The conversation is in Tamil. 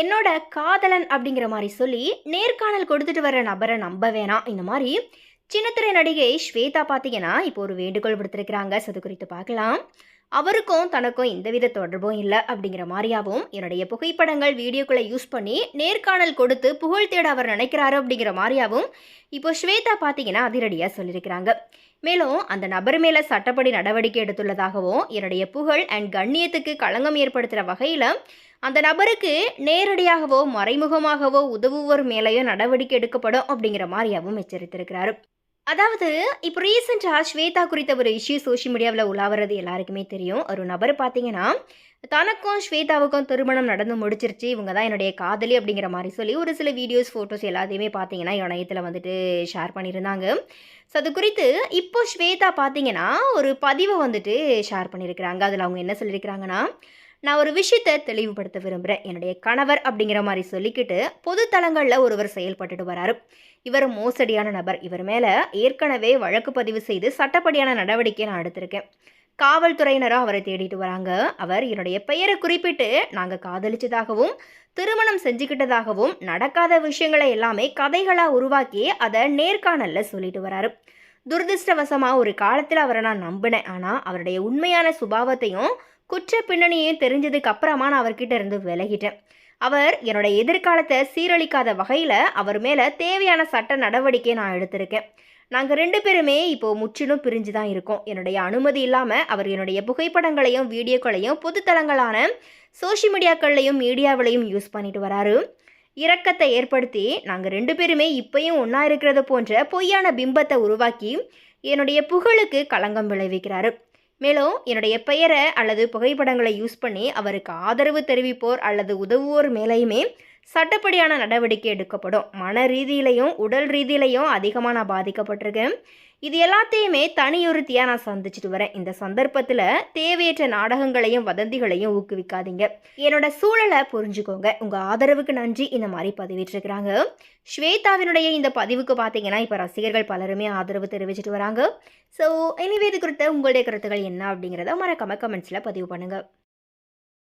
என்னோட காதலன் அப்படிங்கிற மாதிரி சொல்லி நேர்காணல் கொடுத்துட்டு வர நபரை நம்ப வேணாம். இந்த மாதிரி சின்னத்திரை நடிகை ஸ்வேதா பார்த்தீங்கன்னா இப்போ ஒரு வேண்டுகோள் விடுத்திருக்கிறாங்க. so அது குறித்து பார்க்கலாம். அவருக்கும் தனக்கும் எந்தவித தொடர்பும் இல்லை அப்படிங்கிற மாதிரியாவும் என்னுடைய புகைப்படங்கள் வீடியோக்களை யூஸ் பண்ணி நேர்காணல் கொடுத்து புகழ் தேட அவர் நினைக்கிறாரு அப்படிங்கிற மாதிரியாகவும் இப்போ ஸ்வேதா பார்த்தீங்கன்னா அதிரடியாக சொல்லியிருக்கிறாங்க. மேலும் அந்த நபர் மேலே சட்டப்படி நடவடிக்கை எடுத்துள்ளதாகவும் என்னுடைய புகழ் அண்ட் கண்ணியத்துக்கு களங்கம் ஏற்படுத்துகிற வகையில் அந்த நபருக்கு நேரடியாகவோ மறைமுகமாகவோ உதவுவோர் மேலேயோ நடவடிக்கை எடுக்கப்படும் அப்படிங்கிற மாதிரியாகவும் எச்சரித்திருக்கிறாரு. அதாவது இப்போ ரீசெண்டாக ஸ்வேதா குறித்த ஒரு இஷ்யூ சோஷியல் மீடியாவில் உலாவுறது எல்லாருக்குமே தெரியும். ஒரு நபர் பார்த்தீங்கன்னா தனக்கும் ஸ்வேதாவுக்கும் திருமணம் நடந்து முடிச்சிருச்சு. இவங்க தான் என்னுடைய காதலி அப்படிங்கிற மாதிரி சொல்லி ஒரு சில வீடியோஸ் ஃபோட்டோஸ் எல்லாத்தையுமே பார்த்தீங்கன்னா இணையத்தில் வந்துட்டு ஷேர் பண்ணியிருந்தாங்க. ஸோ அது குறித்து இப்போ ஸ்வேதா பார்த்தீங்கன்னா ஒரு பதிவை வந்துட்டு ஷேர் பண்ணியிருக்கிறாங்க. அதில் அவங்க என்ன சொல்லியிருக்கிறாங்கன்னா நான் ஒரு விஷயத்தை தெளிவுபடுத்த விரும்புகிறேன் என்னுடைய கணவர் அப்படிங்கிற மாதிரி சொல்லிக்கிட்டு பொது தளங்களில் ஒருவர் செயல்பட்டுட்டு வராரு. இவர் மோசடியான நபர். இவர் மேலே ஏற்கனவே வழக்கு பதிவு செய்து சட்டப்படியான நடவடிக்கை நான் எடுத்திருக்கேன். காவல்துறையினரும் அவரை தேடிட்டு வராங்க. அவர் என்னுடைய பெயரை குறிப்பிட்டு நாங்கள் காதலிச்சதாகவும் திருமணம் செஞ்சுக்கிட்டதாகவும் நடக்காத விஷயங்களை எல்லாமே கதைகளாக உருவாக்கி அதை நேர்காணலில் சொல்லிட்டு வராரு. துரதிருஷ்டவசமாக ஒரு காலத்தில் அவரை நான் நம்பினேன். ஆனால் அவருடைய உண்மையான சுபாவத்தையும் குற்ற பின்னணியும் தெரிஞ்சதுக்கு அப்புறமா நான் அவர்கிட்ட இருந்து விலகிட்டேன். அவர் என்னோட எதிர்காலத்தை சீரழிக்காத வகையில் அவர் மேலே தேவையான சட்ட நடவடிக்கை நான் எடுத்திருக்கேன். நாங்கள் ரெண்டு பேருமே இப்போது முற்றிலும் பிரிஞ்சு தான் இருக்கோம். என்னுடைய அனுமதி இல்லாமல் அவர் என்னுடைய புகைப்படங்களையும் வீடியோக்களையும் பொதுத்தளங்களான சோஷியல் மீடியாக்கள்லையும் மீடியாவிலையும் யூஸ் பண்ணிட்டு வராரு. இரக்கத்தை ஏற்படுத்தி நாங்கள் ரெண்டு பேருமே இப்பயும் ஒன்றா இருக்கிறது போன்ற பொய்யான பிம்பத்தை உருவாக்கி என்னுடைய புகழுக்கு களங்கம் விளைவிக்கிறாரு. மேலும் என்னுடைய பெயரை அல்லது புகைப்படங்களை யூஸ் பண்ணி அவருக்கு ஆதரவு தெரிவிப்போர் அல்லது உதவுவோர் மேலேயுமே சட்டப்படியான நடவடிக்கை எடுக்கப்படும். மன ரீதியிலையும் உடல் ரீதியிலையும் அதிகமாக நான் பாதிக்கப்பட்டிருக்கேன். இது எல்லாத்தையுமே தனியுறுத்தியாக நான் சந்திச்சுட்டு வரேன். இந்த சந்தர்ப்பத்தில் தேவையற்ற நாடகங்களையும் வதந்திகளையும் ஊக்குவிக்காதீங்க. என்னோட சூழலை புரிஞ்சுக்கோங்க. உங்கள் ஆதரவுக்கு நன்றி. இந்த மாதிரி பதிவிட்டிருக்கிறாங்க. ஸ்வேதாவினுடைய இந்த பதிவுக்கு பார்த்தீங்கன்னா இப்போ ரசிகர்கள் பலருமே ஆதரவு தெரிவிச்சிட்டு வராங்க. ஸோ எனிவே இது குறித்த உங்களுடைய கருத்துக்கள் என்ன அப்படிங்கிறத மறக்காம கமெண்ட்ஸில் பதிவு பண்ணுங்கள்